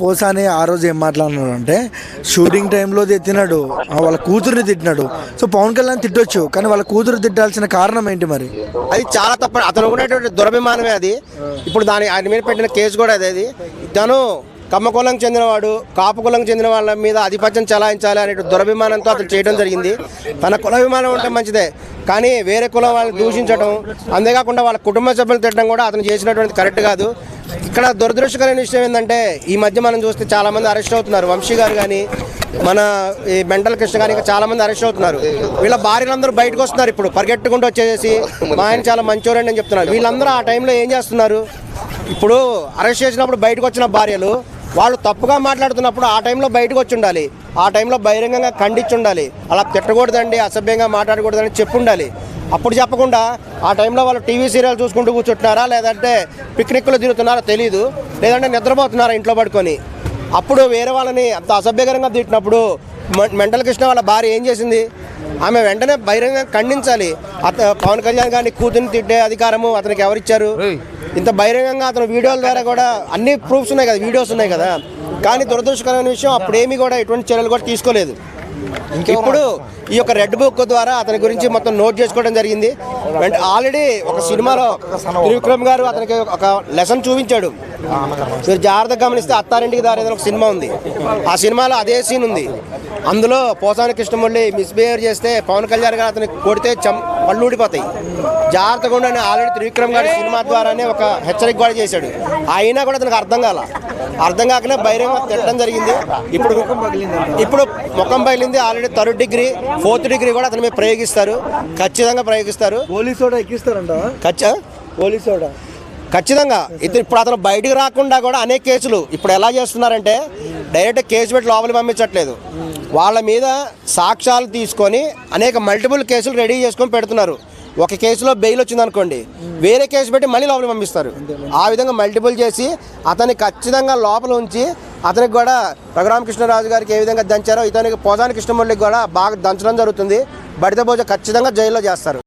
పోసాని ఆ రోజు ఏం మాట్లాడినాడు అంటే షూటింగ్ టైంలో తిట్టినాడు. వాళ్ళ కూతురుని తిట్టినాడు. సో పవన్ కళ్యాణ్ తిట్టొచ్చు కానీ వాళ్ళ కూతురు తిట్టాల్సిన కారణం ఏంటి మరి? అది చాలా తప్ప అతను ఉన్నటువంటి దురభిమానమే అది. ఇప్పుడు దాని ఆయన మీద పెట్టిన కేసు కూడా అదే అది. తను కమ్మకులంకి చెందినవాడు కాపు కులం చెందిన వాళ్ళ మీద ఆధిపత్యం చలాయించాలి అనే దురభిమానంతో అతను చేయడం జరిగింది. తన కులాభిమానం ఉంటే మంచిదే కానీ వేరే కులం వాళ్ళని దూషించడం అంతేకాకుండా వాళ్ళ కుటుంబ సభ్యులు తిట్టడం కూడా అతను చేసినటువంటి కరెక్ట్ కాదు. ఇక్కడ దురదృష్టకరమైన విషయం ఏంటంటే ఈ మధ్య మనం చూస్తే చాలామంది అరెస్ట్ అవుతున్నారు. వంశీ గారు కానీ మన ఈ మెంటల్ కృష్ణ గారు ఇంకా అరెస్ట్ అవుతున్నారు. వీళ్ళ భార్యలందరూ బయటకు వస్తున్నారు ఇప్పుడు పరిగెట్టుకుంటూ వచ్చేసి మా ఆయన చాలా మంచోరండి అని చెప్తున్నారు వీళ్ళందరూ ఆ టైంలో ఏం చేస్తున్నారు? ఇప్పుడు అరెస్ట్ చేసినప్పుడు బయటకు వచ్చిన భార్యలు వాళ్ళు తప్పుగా మాట్లాడుతున్నప్పుడు ఆ టైంలో బయటకు వచ్చి ఉండాలి. ఆ టైంలో బహిరంగంగా ఖండించి ఉండాలి. అలా తిట్టకూడదండి అసభ్యంగా మాట్లాడకూడదని చెప్పి ఉండాలి. అప్పుడు చెప్పకుండా ఆ టైంలో వాళ్ళు టీవీ సీరియల్ చూసుకుంటూ కూర్చుంటున్నారా? లేదంటే పిక్నిక్లు తిరుగుతున్నారా తెలియదు లేదంటే నిద్రపోతున్నారా ఇంట్లో పడుకొని? అప్పుడు వేరే వాళ్ళని అంత అసభ్యకరంగా తిట్టినప్పుడు మెంటల్ కృష్ణ వాళ్ళ భార్య ఏం చేసింది? ఆమె వెంటనే బహిరంగంగా ఖండించాలి. అత పవన్ కళ్యాణ్ గారిని కూతుర్ని తిట్టే అధికారము అతనికి ఎవరిచ్చారు? ఇంత బహిరంగంగా అతను వీడియోల ద్వారా కూడా అన్ని ప్రూఫ్స్ ఉన్నాయి కదా వీడియోస్ ఉన్నాయి కదా. కానీ దురదృష్టకరమైన విషయం అప్పుడేమీ కూడా ఎటువంటి చర్యలు కూడా తీసుకోలేదు. ఇప్పుడు ఈ యొక్క రెడ్ బుక్ ద్వారా అతని గురించి మొత్తం నోట్ చేసుకోవడం జరిగింది. అండ్ ఆల్రెడీ ఒక సినిమాలో త్రివిక్రమ్ గారు అతనికి ఒక లెసన్ చూపించాడు. మీరు జాగ్రత్తగా గమనిస్తే అత్తారింటికి దారి ఒక సినిమా ఉంది. ఆ సినిమాలో అదే సీన్ ఉంది. అందులో పోసాని కృష్ణమురళి మిస్బిహేవ్ చేస్తే పవన్ కళ్యాణ్ గారు అతనికి కొడితే చం పళ్ళు ఊడిపోతాయి. జాగ్రత్తగా ఉండని ఆల్రెడీ త్రివిక్రమ్ గారి సినిమా ద్వారానే ఒక హెచ్చరిక కూడా చేశాడు. అయినా కూడా అతనికి అర్థం కాల. అర్థం కాకనే బహిరంగ తిట్టడం జరిగింది. ఇప్పుడు ఇప్పుడు ముఖం బయలింది already third degree fourth degree కూడా అతని మీద ప్రయోగిస్తారు. ఖచ్చితంగా ప్రయోగిస్తారు. పోలీసు కూడా ఎక్కిస్తారంట? ఖచ్చా? పోలీసు కూడా ఖచ్చితంగా. ఇతను ఇప్పుడు అతను బయటికి రాకుండా కూడా అనేక కేసులు ఇప్పుడు ఎలా చేస్తున్నారంటే డైరెక్ట్ కేసు పెట్టి లోపలికి పంపించట్లేదు. వాళ్ళ మీద సాక్ష్యాలు తీసుకొని అనేక మల్టిపుల్ కేసులు రెడీ చేసుకొని పెడుతున్నారు. ఒక కేసులో బెయిల్ వచ్చింది అనుకోండి వేరే కేసు పెట్టి మళ్ళీ లోపలికి పంపిస్తారు. ఆ విధంగా మల్టిపుల్ చేసి అతన్ని ఖచ్చితంగా లోపల ఉంచి అతనికి కూడా రఘురామకృష్ణరాజు గారికి ఏ విధంగా దంచారో ఇతనికి పోజాని కృష్ణమురళికి కూడా బాగా దంచడం జరుగుతుంది. బడిత భోజ ఖచ్చితంగా జైల్లో చేస్తారు.